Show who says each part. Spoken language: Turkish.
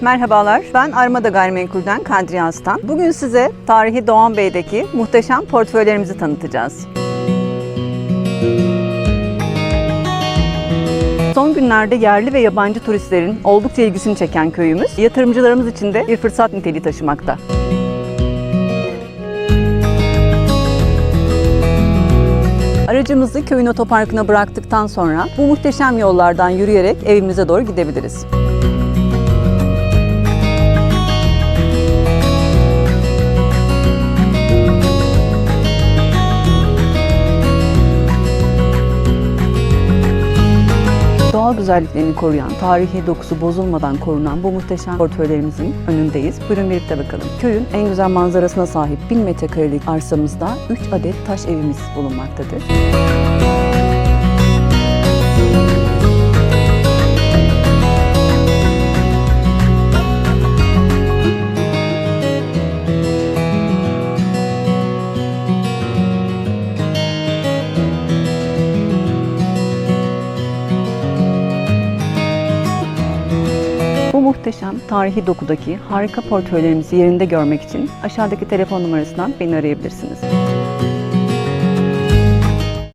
Speaker 1: Merhabalar, ben Armada Gayrimenkul'den Kadriye Aslan. Bugün size tarihi Doğan Bey'deki muhteşem portföylerimizi tanıtacağız. Son günlerde yerli ve yabancı turistlerin oldukça ilgisini çeken köyümüz, yatırımcılarımız için de bir fırsat niteliği taşımakta. Aracımızı köyün otoparkına bıraktıktan sonra bu muhteşem yollardan yürüyerek evimize doğru gidebiliriz. Doğal güzelliklerini koruyan, tarihi dokusu bozulmadan korunan bu muhteşem portföylerimizin önündeyiz. Buyurun birlikte bakalım. Köyün en güzel manzarasına sahip 1000 metrekarelik arsamızda 3 adet taş evimiz bulunmaktadır. Bu muhteşem tarihi dokudaki harika portföylerimizi yerinde görmek için aşağıdaki telefon numarasından beni arayabilirsiniz.